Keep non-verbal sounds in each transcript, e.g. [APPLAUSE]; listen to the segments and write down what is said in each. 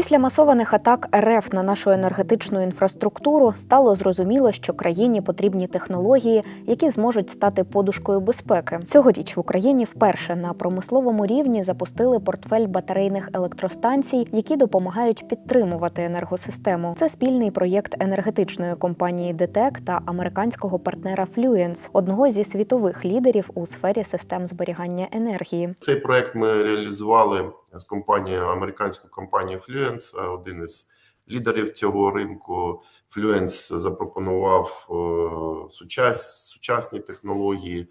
Після масованих атак РФ на нашу енергетичну інфраструктуру стало зрозуміло, що країні потрібні технології, які зможуть стати подушкою безпеки. Цьогоріч в Україні вперше на промисловому рівні запустили портфель батарейних електростанцій, які допомагають підтримувати енергосистему. Це спільний проєкт енергетичної компанії ДТЕК та американського партнера Fluence, одного зі світових лідерів у сфері систем зберігання енергії. Цей проект ми реалізували з компанією американською компанією Fluence, один із лідерів цього ринку. Fluence запропонував е, сучас, сучасні технології.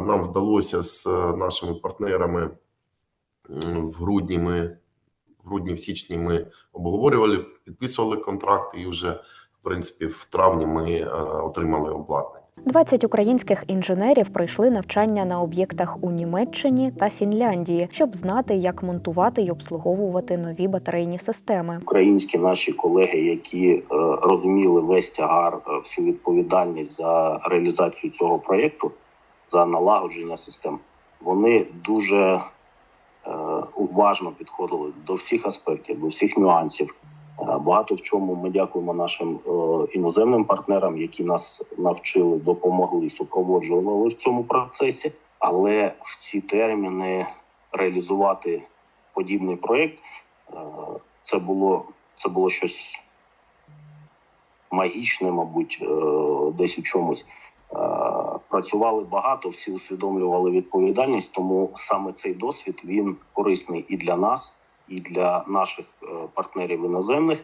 Нам вдалося з нашими партнерами в грудні. Ми в грудні, в січні ми обговорювали, підписували контракти, і вже в принципі в травні ми е, отримали обладнання. 20 українських інженерів пройшли навчання на об'єктах у Німеччині та Фінляндії, щоб знати, як монтувати й обслуговувати нові батарейні системи. Українські наші колеги, які е, розуміли весь тягар, е, всю відповідальність за реалізацію цього проєкту, за налагодження систем, вони дуже е, уважно підходили до всіх аспектів, до всіх нюансів. Багато в чому ми дякуємо нашим е, іноземним партнерам, які нас навчили, допомогли, супроводжували в цьому процесі. Але в ці терміни реалізувати подібний проєкт е, це було це було щось магічне, мабуть, е, десь у чомусь. Працювали багато, всі усвідомлювали відповідальність, тому саме цей досвід він корисний і для нас, і для наших е, партнерів іноземних,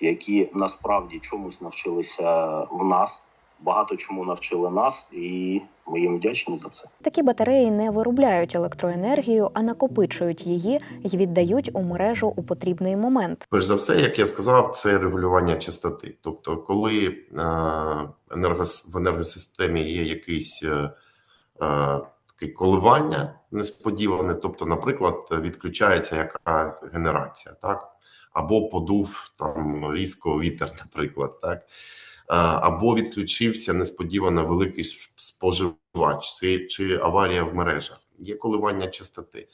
які насправді чомусь навчилися в нас, багато чому навчили нас, і ми їм вдячні за це. Такі батареї не виробляють електроенергію, а накопичують її і віддають у мережу у потрібний момент. Перш за все, як я сказав, це регулювання частоти. Тобто, коли е, енергос, в енергосистемі є якийсь е, е, таке коливання несподіване, тобто, наприклад, відключається якась генерація, так, або подув там різко вітер, [LAUGHS] наприклад, так. Або відключився несподівано великий споживач, чи аварія в мережах. Є коливання частоти.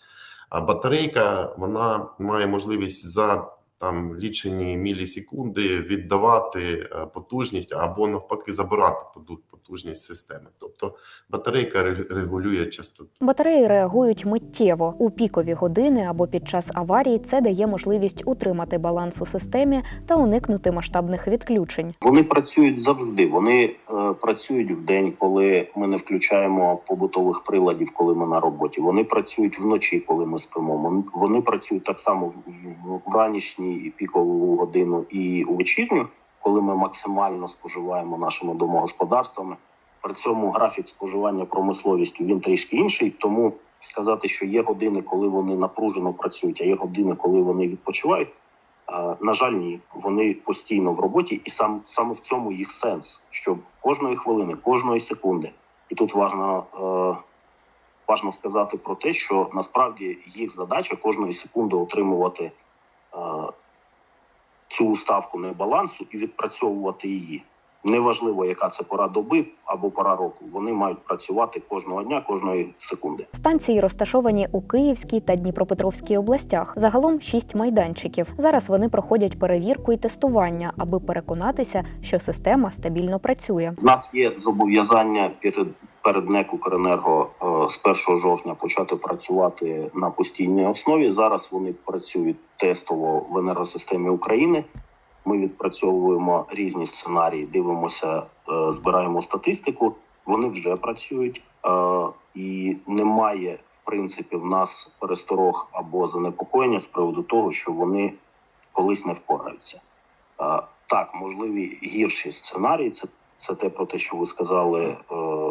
А батарейка вона має можливість за там лічені мілісекунди віддавати е, потужність або навпаки забирати поду- потужність системи. Тобто батарейка регулює частоту. Батареї реагують миттєво у пікові години або під час аварії. Це дає можливість утримати баланс у системі та уникнути масштабних відключень. Вони працюють завжди. Вони е, працюють в день, коли ми не включаємо побутових приладів, коли ми на роботі. Вони працюють вночі, коли ми спимо. Вони- працюють так само в, в, в ранішній і пікову годину і у вечірню, коли ми максимально споживаємо нашими домогосподарствами. При цьому графік споживання промисловістю він трішки інший. Тому сказати, що є години, коли вони напружено працюють, а є години, коли вони відпочивають. На жаль, ні, вони постійно в роботі, і сам саме в цьому їх сенс, що кожної хвилини, кожної секунди, і тут важно, е, важно сказати про те, що насправді їх задача кожної секунди отримувати цю ставку небалансу і відпрацьовувати її. Неважливо, яка це пора доби або пора року. Вони мають працювати кожного дня, кожної секунди. Станції розташовані у Київській та Дніпропетровській областях. Загалом шість майданчиків. Зараз вони проходять перевірку і тестування, аби переконатися, що система стабільно працює. В нас є зобов'язання перед перед НЕК «Укренерго» е, з 1 жовтня почати працювати на постійній основі. Зараз вони працюють тестово в енергосистемі України. Ми відпрацьовуємо різні сценарії, дивимося, е, збираємо статистику. Вони вже працюють, е, і немає в принципі в нас пересторог або занепокоєння з приводу того, що вони колись не впораються. Е, Так, можливі гірші сценарії. Це це те про те, що ви сказали, е,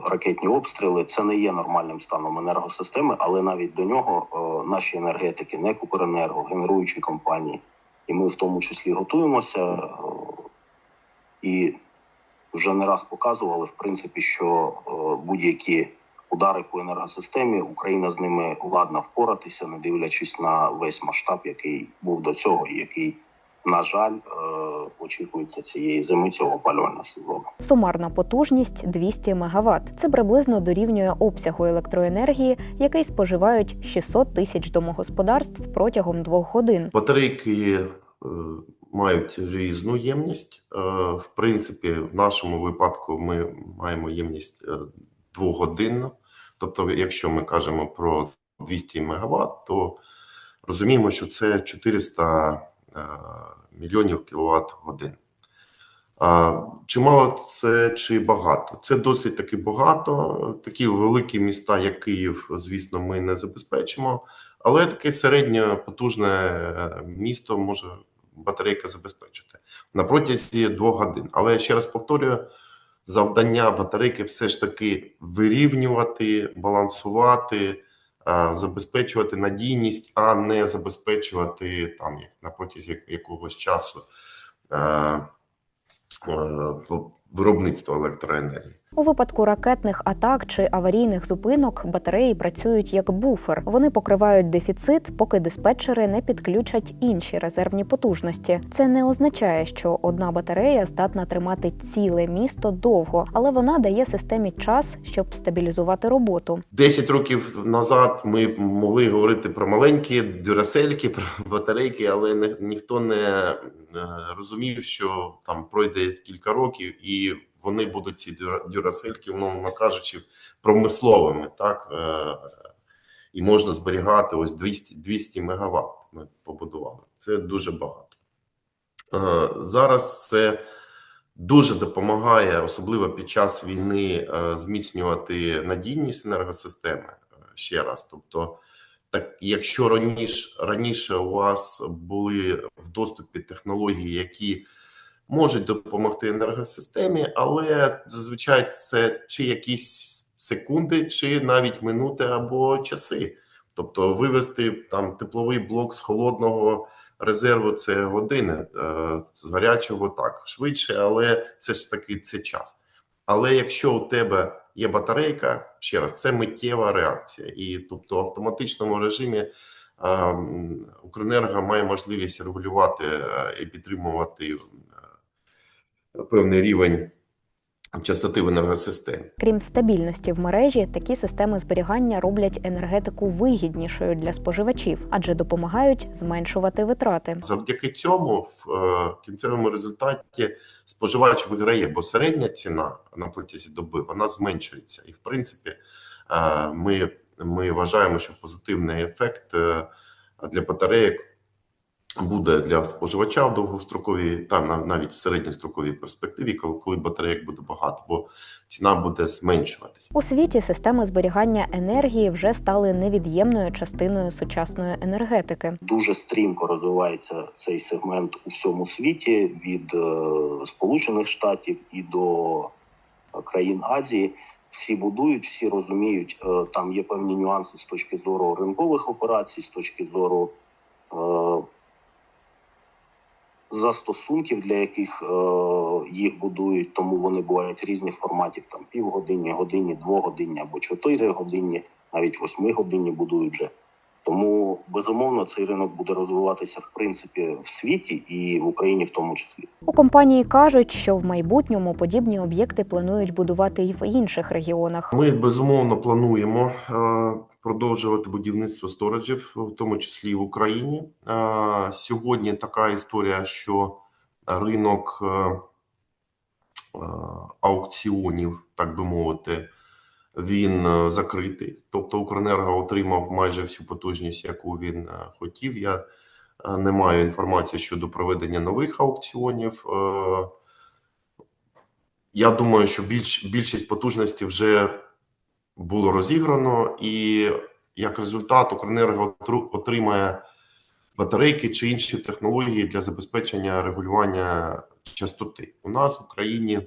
ракетні обстріли. Це не є нормальним станом енергосистеми, але навіть до нього е, наші енергетики, НЕК «Укренерго», генеруючі компанії, і ми в тому числі готуємося е, і вже не раз показували, в принципі, що будь-які удари по енергосистемі Україна з ними ладна впоратися, не дивлячись на весь масштаб, який був до цього, і який на жаль, е, очікується цієї зими цього опалювального сезону. Сумарна потужність 200 МВт. Це приблизно дорівнює обсягу електроенергії, який споживають 600 тисяч домогосподарств протягом двох годин. Батарейки е, мають різну ємність. Е, В принципі, в нашому випадку ми маємо ємність двогодинну. Тобто, якщо ми кажемо про 200 МВт, то розуміємо, що це 400 е, мільйонів кіловат годин. А, Чи це, чи багато? Це досить таки багато. Такі великі міста, як Київ, звісно, ми не забезпечимо, але таке середньо потужне е, місто може батарейка забезпечити на протязі двох годин. Але ще раз повторюю, завдання батарейки все ж таки вирівнювати, балансувати, забезпечувати надійність, а не забезпечувати там як на протязі якогось часу. е, е, Виробництва електроенергії. У випадку ракетних атак чи аварійних зупинок батареї працюють як буфер. Вони покривають дефіцит, поки диспетчери не підключать інші резервні потужності. Це не означає, що одна батарея здатна тримати ціле місто довго, але вона дає системі час, щоб стабілізувати роботу. 10 років назад ми могли говорити про маленькі дюрасельки, про батарейки, але ніхто не е, розумів, що там пройде кілька років і вони будуть ці дюра- дюрасельки, умовно кажучи, промисловими, так е, і можна зберігати ось 200, 200 мегаватт. Ми побудували. Це дуже багато. Е, Зараз це дуже допомагає, особливо під час війни, е, зміцнювати надійність енергосистеми. Ще раз, тобто, так якщо раніше раніше у вас були в доступі технології, які можуть допомогти енергосистемі, але зазвичай це чи якісь секунди, чи навіть минути або часи. Тобто вивести там тепловий блок з холодного резерву це години, е, з гарячого так швидше, але це ж таки це час. Але якщо у тебе є батарейка, ще раз, це миттєва реакція, і тобто в автоматичному режимі е, Укренерго має можливість регулювати е, і підтримувати певний рівень частоти в енергосистемі. Крім стабільності в мережі, такі системи зберігання роблять енергетику вигіднішою для споживачів, адже допомагають зменшувати витрати. Завдяки цьому в е, кінцевому результаті споживач виграє, бо середня ціна на протязі доби вона зменшується. І в принципі, е, ми, ми вважаємо, що позитивний ефект е, для батареїк буде для споживача в довгостроковій та на- навіть в середньостроковій перспективі, коли, коли батарейок буде багато, бо ціна буде зменшуватися. У світі системи зберігання енергії вже стали невід'ємною частиною сучасної енергетики. Дуже стрімко розвивається цей сегмент у всьому світі від е, Сполучених Штатів і до е, країн Азії. Всі будують, всі розуміють. Е, там є певні нюанси з точки зору ринкових операцій, з точки зору застосунків, для яких е, їх будують, тому вони бувають різних форматів: там півгодинні, годинні, двогодинні або чотири годинні, навіть восьми годинні будують вже. Тому безумовно цей ринок буде розвиватися в принципі в світі і в Україні в тому числі. У компанії кажуть, що в майбутньому подібні об'єкти планують будувати й в інших регіонах. Ми безумовно плануємо е, продовжувати будівництво стораджів, в тому числі і в Україні. Е, Сьогодні така історія, що ринок е, аукціонів, так би мовити, він е, закритий. Тобто Укренерго отримав майже всю потужність, яку він е, хотів. Я е, не маю інформації щодо проведення нових аукціонів. Я думаю, що більш, більшість потужності вже було розіграно, і як результат Укренерго отримає батарейки чи інші технології для забезпечення регулювання частоти. У нас в Україні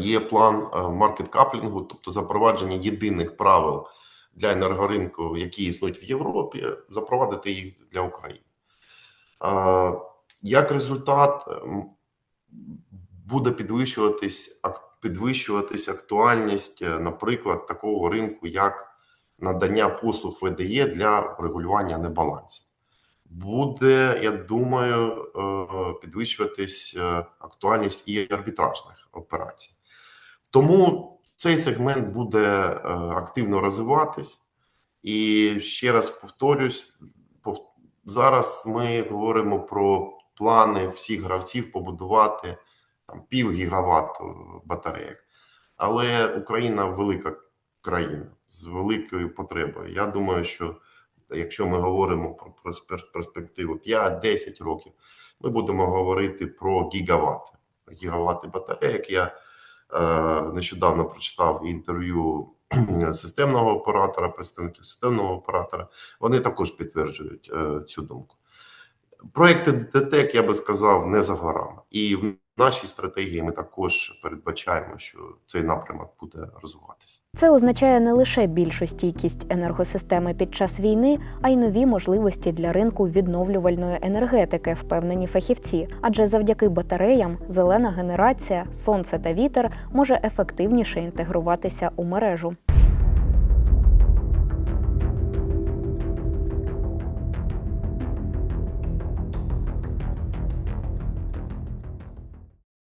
є план е, маркет-каплінгу, тобто запровадження єдиних правил для енергоринку, які існують в Європі, запровадити їх для України. Е, Як результат, буде підвищуватись підвищуватись актуальність, е, наприклад, такого ринку, як надання послуг ВДЄ для регулювання небалансів. Буде, я думаю, е, підвищуватись е, актуальність і арбітражних операцій. Тому цей сегмент буде е, активно розвиватись. І ще раз повторюсь, зараз ми говоримо про плани всіх гравців побудувати там пів гігаватт батареїк. Але Україна велика країна з великою потребою. Я думаю, що якщо ми говоримо про перспективу 5-10 років, ми будемо говорити про гігавати. Гігавати батарейок. Я е, нещодавно прочитав інтерв'ю [CLEARS THROAT] системного оператора, представників системного оператора. Вони також підтверджують е, цю думку. Проекти ДТЕК, я би сказав, не за горами. І нашій стратегії ми також передбачаємо, що цей напрямок буде розвиватися. Це означає не лише більшу стійкість енергосистеми під час війни, а й нові можливості для ринку відновлювальної енергетики, впевнені фахівці. Адже завдяки батареям зелена генерація, сонце та вітер може ефективніше інтегруватися у мережу.